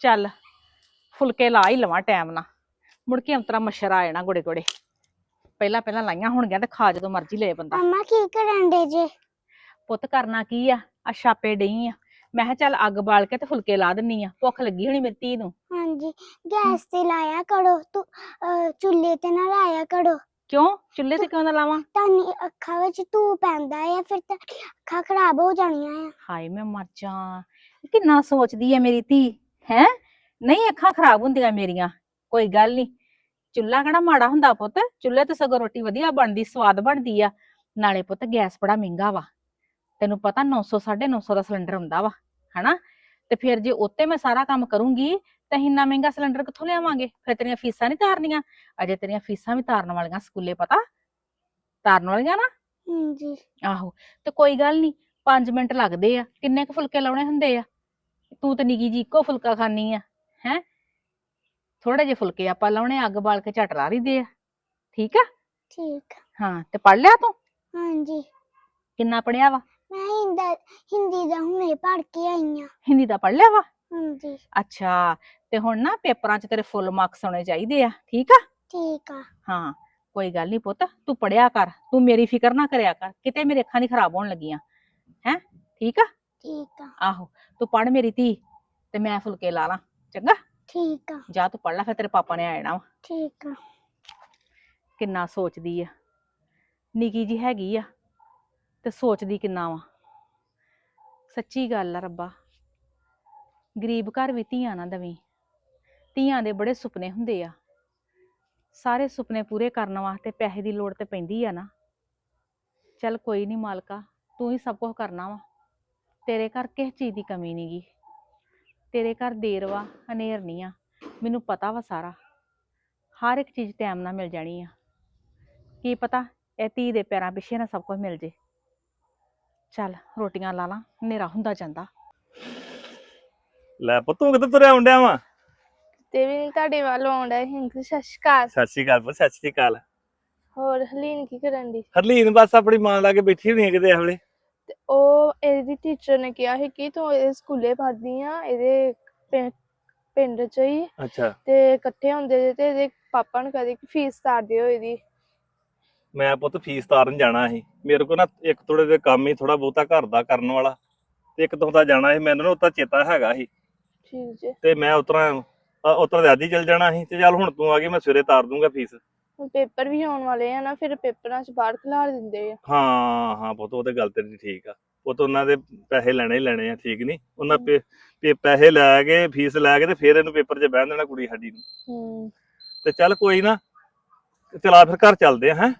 ਚੱਲ ਫੁਲਕੇ ਲਾ ਹੀ ਲਵਾਂ ਟਾਈਮ ਨਾਲ। ਮੁੜ ਕੇ ਅੰਤਰਾ ਮੱਛਰ ਆ ਜਾਣਾ ਗੋੜੇ ਗੋੜੇ ਪਹਿਲਾਂ ਪਹਿਲਾਂ ਲਾਈਆਂ ਹੋਣਗੀਆਂ ਤੇ ਖਾ ਜਦੋਂ ਮਰਜ਼ੀ ਲੈ ਬੰਦਾ। ਮੰਮਾ ਕੀ ਕਰਨ ਦੇ ਜੇ? ਪੁੱਤ ਕਰਨਾ ਕੀ ਆ? ਆ ਛਾਪੇ ਡਈ ਆ। ਮੈਂ ਕਿਹਾ ਚੱਲ ਅੱਗ ਬਾਲ ਕੇ ਤੇ ਫੁਲਕੇ ਲਾ ਦਿੰਨੀ ਆ। ਭੁੱਖ ਲੱਗੀ ਹੋਣੀ ਮੇਰੀ ਧੀ ਨੂੰ। ਹਾਂਜੀ ਗੈਸ ਤੇ ਲਾਇਆ ਕਰੋ। ਤੂੰ ਅਹ, ਚੁੱਲ੍ਹੇ ਤੇ ਨਾ ਲਾਇਆ ਕਰੋ। ਕਿਉਂ? ਚੁੱਲ੍ਹੇ ਤੇ ਕਿਉਂ ਨਾ ਲਾਵਾਂ? ਤੁਹਾਨੂੰ ਅੱਖਾਂ ਵਿੱਚ ਧੂੰ ਪੈਂਦਾ ਹੈ ਫਿਰ ਤਾਂ ਅੱਖਾਂ ਖਰਾਬ ਹੋ ਜਾਣੀਆਂ ਆ। ਹਾਏ ਮੈਂ ਮਰ ਜਾ। ਕਿੰਨਾ ਸੋਚਦੀ ਆ ਮੇਰੀ ਧੀ ਹੈ? ਨਹੀਂ ਅੱਖਾਂ ਖਰਾਬ ਹੁੰਦੀਆਂ ਮੇਰੀਆਂ ਕੋਈ ਗੱਲ ਨਹੀਂ ਚੁੱਲ੍ਹਾ ਕਿਹੜਾ ਮਾੜਾ ਹੁੰਦਾ ਪੁੱਤ ਚੁੱਲ੍ਹੇ ਤੇ ਸਗੋਂ ਰੋਟੀ ਵਧੀਆ ਬਣਦੀ ਸਵਾਦ ਬਣਦੀ ਆ। ਨਾਲੇ ਪੁੱਤ ਗੈਸ ਬੜਾ ਮਹਿੰਗਾ ਵਾ। ਤੈਨੂੰ ਪਤਾ 900 950 ਦਾ ਸਿਲੰਡਰ ਹੁੰਦਾ ਵਾ ਹਨਾ? ਤੇ ਫਿਰ ਜੇ ਉੱਤੇ ਮੈਂ ਸਾਰਾ ਕੰਮ ਕਰੂੰਗੀ ਤਾਂ ਇੰਨਾ ਮਹਿੰਗਾ ਸਿਲੰਡਰ ਕਿੱਥੋਂ ਲਿਆਵਾਂਗੇ? ਫਿਰ ਤੇਰੀਆਂ ਫੀਸਾਂ ਨਹੀਂ ਤਾਰਨੀਆਂ। ਅਜੇ ਤੇਰੀਆਂ ਫੀਸਾਂ ਵੀ ਤਾਰਨ ਵਾਲੀਆਂ ਸਕੂਲੇ ਪਤਾ? ਤਾਰਨ ਵਾਲੀਆਂ ਨਾ? ਹਾਂਜੀ। ਆਹੋ ਤੇ ਕੋਈ ਗੱਲ ਨਹੀਂ 5 ਮਿੰਟ ਲੱਗਦੇ ਆ। ਕਿੰਨੇ ਕੁ ਫੁਲਕੇ ਲਾਉਣੇ ਹੁੰਦੇ ਆ? ਤੂੰ ਤੇ ਨਿੱਕੀ ਜੀ ਇੱਕੋ ਫੁਲਕਾ ਖਾਣੀ ਆ। ਹੈ? ਥੋੜੇ ਜਿਹੇ ਫੁਲਕੇ ਆਪਾਂ ਲਾਉਣੇ ਅੱਗ ਬਾਲ ਕੇ ਝਟ ਲਾ ਦੇ ਆ। ਠੀਕ ਆ? ਠੀਕ ਹਾਂ ਤੇ ਪੜ ਲਿਆ ਤੂੰ? ਹਾਂਜੀ। ਕਿੰਨਾ ਪੜਿਆ ਵਾ? ਮੈਂ ਹਿੰਦਾ ਹਿੰਦੀ ਦਾ ਹੁਣੇ ਪੜ੍ਹ ਕੇ ਆਈ ਆ। ਹਿੰਦੀ ਦਾ ਪੜ ਲਿਆ ਵਾ? ਹਾਂਜੀ। ਅੱਛਾ ਤੇ ਹੁਣ ਨਾ ਪੇਪਰਾਂ 'ਚ ਤੇਰੇ ਫੁੱਲ ਮਾਰਕਸ ਆਉਣੇ ਚਾਹੀਦੇ ਆ। ਠੀਕ ਆ? ਠੀਕ ਆ। ਹਾਂ ਕੋਈ ਗੱਲ ਨਹੀਂ ਪੁੱਤ ਤੂੰ ਪੜਿਆ ਕਰ। ਤੂੰ ਮੇਰੀ ਫਿਕਰ ਨਾ ਕਰਿਆ ਕਰ। ਕਿਤੇ ਮੇਰੇ ਅੱਖਾਂ ਨਹੀਂ ਖਰਾਬ ਹੋਣ ਲੱਗੀਆਂ। ਹੈ? ਠੀਕ ਆ? ਠੀਕ ਆ। ਆਹੋ ਤੂੰ ਪੜ ਮੇਰੀ ਧੀ ਤੇ ਮੈਂ ਫੁਲਕੇ ਲਾ ਲਾਂ। ਚੰਗਾ? ਠੀਕ ਆ। ਜਾ ਤੂੰ ਪੜ ਲੈ ਫਿਰ ਤੇਰੇ ਪਾਪਾ ਨੇ ਆ ਜਾਣਾ ਵਾ। ਠੀਕ ਆ। ਕਿੰਨਾ ਸੋਚਦੀ ਆ। ਨਿੱਕੀ ਜੀ ਹੈਗੀ ਆ ਤੇ ਸੋਚਦੀ ਕਿੰਨਾ ਵਾ। ਸੱਚੀ ਗੱਲ ਆ ਰੱਬਾ। ਗਰੀਬ ਘਰ ਵੀ ਧੀਆਂ ਨਾ ਦਵੀਂ। ਧੀਆਂ ਦੇ ਬੜੇ ਸੁਪਨੇ ਹੁੰਦੇ ਆ। ਸਾਰੇ ਸੁਪਨੇ ਪੂਰੇ ਕਰਨ ਵਾਸਤੇ ਪੈਸੇ ਦੀ ਲੋੜ ਤੇ ਪੈਂਦੀ ਆ ਨਾ। ਚੱਲ ਕੋਈ ਨਹੀਂ ਮਾਲਕਾ ਤੂੰ ਹੀ ਸਭ ਕੁਝ ਕਰਨਾ ਵਾ। ਤੇਰੇ ਘਰ ਕਿਸੇ ਚੀਜ਼ ਦੀ ਕਮੀ ਨਹੀਂਗੀ ਤੇਰੇ ਘਰ ਦੇਰ ਵਾ ਹਨੇਰ ਨਹੀਂ ਆ। ਮੈਨੂੰ ਪਤਾ ਵਾ ਸਾਰਾ। ਹਰ ਇੱਕ ਚੀਜ਼ ਟਾਈਮ ਨਾਲ ਮਿਲ ਜਾਣੀ ਆ। ਕੀ ਪਤਾ ਇਹ ਧੀ ਦੇ ਪੈਰਾਂ ਪਿੱਛੇ ਨਾ ਸਭ ਕੁਝ ਮਿਲ ਜੇ। ਚੱਲ ਰੋਟੀਆਂ ਲਾ ਲਾਂ ਹਨੇਰਾ ਹੁੰਦਾ ਜਾਂਦਾ। ਲੈ ਪੁੱਤ ਤੂੰ ਕਿੱਥੇ ਤੁਰਿਆ ਹੁੰਦਿਆ ਵਾ? ਤੇ ਵੀ ਤੁਹਾਡੇ ਵੱਲ ਆਉਂਦਾ ਹਿੰਕ ਸਤਿ ਸ਼੍ਰੀ ਅਕਾਲ। ਸਤਿ ਸ਼੍ਰੀ ਅਕਾਲ ਪੁੱਤ ਸਤਿ ਸ਼੍ਰੀ ਅਕਾਲ। ਹੋਰ ਹਲੀਨ ਕੀ ਕਰਨ ਦੀ ਹਰਲੀਨ ਬਸ ਆਪਣੀ ਮਾਂ ਲਾ ਕੇ ਬੈਠੀ ਹੋਣੀ ਹੈ ਕਿਤੇ ਹਵਲੇ ਤੇ ਉਹ ਇਹਦੀ ਟੀਚਰ ਨੇ ਕਿਹਾ ਸੀ ਕਿ ਤੂੰ ਇਹ ਸਕੂਲੇ ਪੜ੍ਹਦੀ ਆ ਇਹਦੇ ਪਿੰ- ਪਿੰਡ ਚ ਹੀ। ਅੱਛਾ। ਤੇ ਇਕੱਠੇ ਹੁੰਦੇ ਜੇ ਤੇ ਇਹਦੇ ਪਾਪਾ ਨੂੰ ਕਹਦੇ ਕਿ ਫੀਸ ਤਾਰ ਦਿਓ ਇਹਦੀ। ਮੈਂ ਪੁੱਤ ਫੀਸ ਤਾਰਨ ਜਾਣਾ ਸੀ। ਮੇਰੇ ਕੋਲ ਨਾ ਇੱਕ ਥੋੜੇ ਦੇ ਕੰਮ ਹੀ ਥੋੜਾ ਬਹੁਤਾ ਘਰ ਦਾ ਕਰਨ ਵਾਲਾ। ਤੇ ਇੱਕ ਤੋਂ ਦਾ ਜਾਣਾ ਸੀ ਮੈਨੂੰ ਨਾ ਉਤਾ ਚੇਤਾ ਹੈਗਾ ਸੀ। ਠੀਕ ਜੇ। ਤੇ ਮੈਂ ਉਤਰਾ ਉਤਰਾ ਦੇ ਆਦੀ ਚਲ ਜਾਣਾ ਸੀ। ਤੇ ਚੱਲ ਹੁਣ ਤੂੰ ਆ ਗਈ ਮੈਂ ਸਵੇਰੇ ਤਾਰ ਦੂੰਗਾ ਫੀਸ। ਹੁਣ ਪੇਪਰ ਵੀ ਆਉਣ ਵਾਲੇ ਆ ਨਾ ਫਿਰ ਪੇਪਰਾਂ ਚ ਬਾਹਰ ਖਿਲਾਰ ਦਿੰਦੇ ਆ। ਹਾਂ ਹਾਂ ਪੁੱਤ ਉਹ ਤੇ ਗੱਲ ਤੇਰੀ ਠੀਕ ਆ। ਪੁੱਤ ਉਹਨਾਂ ਦੇ ਪੈਸੇ ਲੈਣੇ ਹੀ ਲੈਣੇ ਆ ਠੀਕ ਨਹੀਂ ਉਹਨਾਂ ਪੇ ਪੇ- ਪੈਸੇ ਲੈ ਕੇ ਫੀਸ ਲੈ ਕੇ ਤੇ ਫਿਰ ਇਹਨੂੰ ਪੇਪਰ 'ਚ ਬਹਿਣ ਦੇਣਾ ਕੁੜੀ ਸਾਡੀ ਨੂੰ। ਹੂੰ। ਤੇ ਚੱਲ ਕੋਈ ਨਾ ਚਲਾ ਫਿਰ ਘਰ ਚੱਲਦੇ ਆ ਹੈ?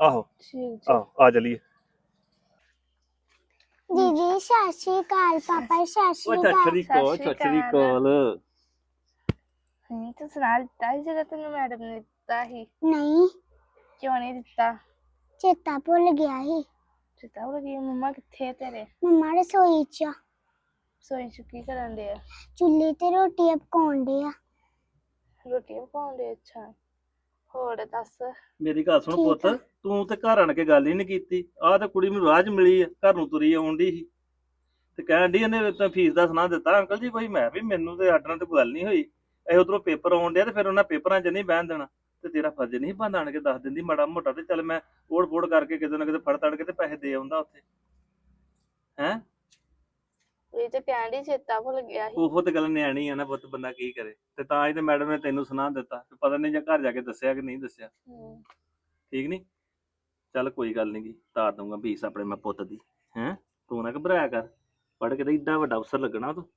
ਆਹੋ ਠੀਕ ਜੇ। ਆਹੋ ਆ ਚਲੀਏ। ਦੀਦੀ ਸਤਿ ਸ਼੍ਰੀ ਅਕਾਲ ਪਾਪਾ ਸਤਿ ਸ਼੍ਰੀ ਅਕਾਲ। ਸਤਿ ਸ੍ਰੀ। ਅਕਾਲ ਹਾਂ ਤੂੰ ਸੁਣਾ ਦਿੱਤਾ ਸੀ ਜਿਹੜਾ ਤੈਨੂੰ ਮੈਡਮ ਨੇ ਦਿੱਤਾ ਸੀ। ਨਹੀਂ। ਕਿਉਂ ਨਹੀਂ ਦਿੱਤਾ? ਚੇਤਾ ਭੁੱਲ ਗਿਆ ਸੀ। ਚਿਤਾ ਹੋ ਗਈ ਮੰਮਾ ਕਿੱਥੇ ਆ ਤੇਰੇ? ਮੰਮਾ ਰਸੋਈ ਚ ਆ। ਸੋਈ ਚ ਕੀ ਕਰਨ ਦੇ ਆ? ਚੁੱਲ੍ਹੇ ਤੇ ਰੋਟੀਆਂ ਪਕਾਉਣ ਦੇ ਆ। ਰੋਟੀ ਪਕਾਉਂਦੇ ਅੱਛਾ। ਹੋਰ ਦੱਸ? ਮੇਰੀ ਗੱਲ ਸੁਣ ਠੀਕ ਪੁੱਤ। ਆ। ਤੂੰ ਤੇ ਘਰ ਆਣ ਕੇ ਗੱਲ ਹੀ ਨਹੀਂ ਕੀਤੀ। ਆਹ ਤੇ ਕੁੜੀ ਮੈਨੂੰ ਰਾਹ 'ਚ ਮਿਲੀ ਆ। ਘਰ ਨੂੰ ਤੁਰੀ ਆਉਂਦੀ ਸੀ। ਤੇ ਕਹਿਣ ਦੀ ਇਹਨੇ ਤਾਂ ਫੀਸ ਦਾ ਸੁਣਾ ਦਿੱਤਾ ਅੰਕਲ ਜੀ ਕੋਈ। ਮੈਂ ਵੀ ਮੈਨੂੰ ਤੇ ਸਾਡੇ ਨਾਲ ਤੇ ਕੋਈ ਗੱਲ ਨਹੀਂ ਹੋਈ। ਇਹ ਉਧਰੋਂ ਪੇਪਰ ਆਉਣ ਡਿਆ ਤੇ ਫਿਰ ਉਹਨਾਂ ਪੇਪਰਾਂ 'ਚ ਨਹੀਂ ਬਹਿਣ ਦੇਣਾ। ਤੇ ਤੇਰਾ ਫਰਜ਼ ਨਹੀਂ ਬੰਦ ਆਣ ਕੇ ਦੱਸ ਦਿੰਦੀ ਮਾੜਾ ਮੋਟਾ ਤੇ ਚੱਲ ਮੈਂ ਓੜ ਪੋੜ ਕਰਕੇ ਕਿਤੇ ਨਾ ਕਿਤੇ ਫੜ ਤੜ ਕੇ ਤੇ ਪੈਸੇ ਦੇ ਆਉਂਦਾ ਉੱਥੇ। ਹੈ? ਇਹ ਤੇ ਦੀ ਚੇਤਾ ਭੁੱਲ ਗਿਆ ਸੀ। ਉਹੋ ਤੇ ਗੱਲ ਨਿਆਣੀ ਆ ਨਾ ਪੁੱਤ ਬੰਦਾ ਕੀ ਕਰੇ। ਤੇ ਤਾਂ ਹੀ ਤੇ ਮੈਡਮ ਨੇ ਤੈਨੂੰ ਸੁਣਾ ਦਿੱਤਾ ਤੇ ਪਤਾ ਨਹੀਂ ਜਾਂ ਘਰ ਜਾ ਕੇ ਦੱਸਿਆ ਕਿ ਨਹੀਂ ਦੱਸਿਆ। ਹਮ, ਠੀਕ ਨਹੀਂ ਚੱਲ ਕੋਈ ਗੱਲ ਨਹੀਂ ਗੀ ਤਾਰ ਦੂੰਗਾ ਫੀਸ ਆਪਣੇ ਮੈਂ ਪੁੱਤ ਦੀ। ਹੈ? ਤੂੰ ਨਾ ਘਬਰਾਇਆ ਕਰ। ਪੜ ਕੇ ਤੇ ਏਡਾ ਵੱਡਾ ਅਫਸਰ ਲੱਗਣਾ ਤੂੰ।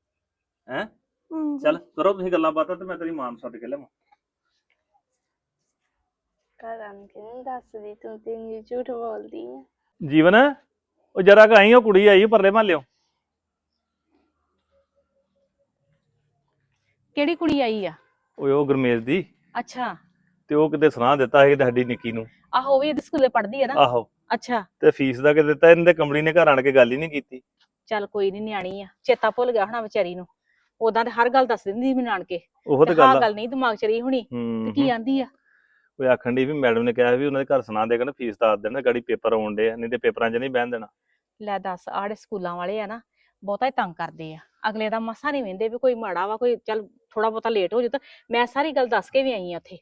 ਹੈ? ਹਾਂਜੀ ਚੱਲ ਕਰੋ ਤੁਸੀਂ ਗੱਲਾਂ ਬਾਤਾਂ ਤੇ ਮੈਂ ਤੇਰੀ ਮਾਂ ਨੂੰ ਸੱਦ ਕੇ ਲਿਆਵਾਂ। ਘਰ ਆਣ ਕੇ ਨਹੀਂ ਦੱਸਦੀ ਤੂੰ ਤੇ ਇੰਨੀ ਝੂਠ ਬੋਲਦੀ ਆ। ਜੀਵਨ ਉਹ ਜਰਾ ਕ ਆਈ ਉਹ ਕੁੜੀ ਆਈ ਪਰਲੇ ਮਹੱਲਿਓ ਕਿਹੜੀ ਕੁੜੀ ਆਈ ਆ? ਓਏ ਉਹ ਗੁਰਮੇਲ ਦੀ। ਅੱਛਾ। ਤੇ ਉਹ ਕਿਤੇ ਸੁਣਾ ਦਿੱਤਾ ਸੀ ਸਾਡੀ ਨਿੱਕੀ ਨੂੰ। ਆਹੋ ਉਹ ਵੀ ਇਹਦੇ ਸਕੂਲੇ ਪੜ੍ਹਦੀ ਆ ਨਾ। ਆਹੋ। ਅੱਛਾ। ਤੇ ਫੀਸ ਦਾ ਕਿ ਦਿੱਤਾ ਇਹਨੇ ਕੰਪਨੀ ਨੇ ਘਰ ਆਣ ਕੇ ਗੱਲ ਹੀ ਨਹੀਂ ਕੀਤੀ। ਚੱਲ ਕੋਈ ਨਹੀਂ ਨਿਆਣੀ ਆ। ਚੇਤਾ ਭੁੱਲ ਗਿਆ ਹੋਣਾ ਵਿਚਾਰੀ ਨੂੰ। ਉਦਾਂ ਤੇ ਹਰ ਗੱਲ ਦੱਸ ਦਿੰਦੀ ਸੀ ਮੈਨੂੰ ਆਣ ਕੇ। ਉਹ ਤੇ ਹਾਂ ਗੱਲ ਆ। ਗੱਲ ਨਹੀਂ ਦਿਮਾਗ ਚ ਰਹੀ ਹੋਣੀ। ਤੇ ਹੂੰ ਕੀ ਆਂਦੀ ਆ? ਕੋਈ ਆਖਣ ਦੀ ਵੀ ਮੈਡਮ ਨੇ ਕਿਹਾ ਵੀ ਉਹਨਾਂ ਦੇ ਘਰ ਸੁਣਾ ਦੇ ਕਹਿੰਦਾ ਫੀਸ ਦੱਸ ਦੇਣਾ ਗਾੜੀ ਪੇਪਰ ਆਉਣ ਦੇ ਨਹੀਂ ਤੇ ਪੇਪਰਾਂ 'ਚ ਨਹੀਂ ਬਹਿਣ ਦੇਣਾ। ਲੈ ਦੱਸ ਆੜੇ ਸਕੂਲਾਂ ਵਾਲੇ ਆ ਨਾ ਬਹੁਤਾ ਹੀ ਤੰਗ ਕਰਦੇ ਆ। ਅਗਲੇ ਦਾ ਮਸਾ ਨਹੀਂ ਵੇਂਦੇ ਵੀ ਕੋਈ ਮਾੜਾ ਵਾ ਕੋਈ ਚੱਲ ਥੋੜਾ ਬਹੁਤਾ ਲੇਟ ਹੋ ਜੂ ਤਾਂ ਮੈਂ ਸਾਰੀ ਗੱਲ ਦੱਸ ਕੇ ਵੀ ਆਈ ਆ ਉੱਥੇ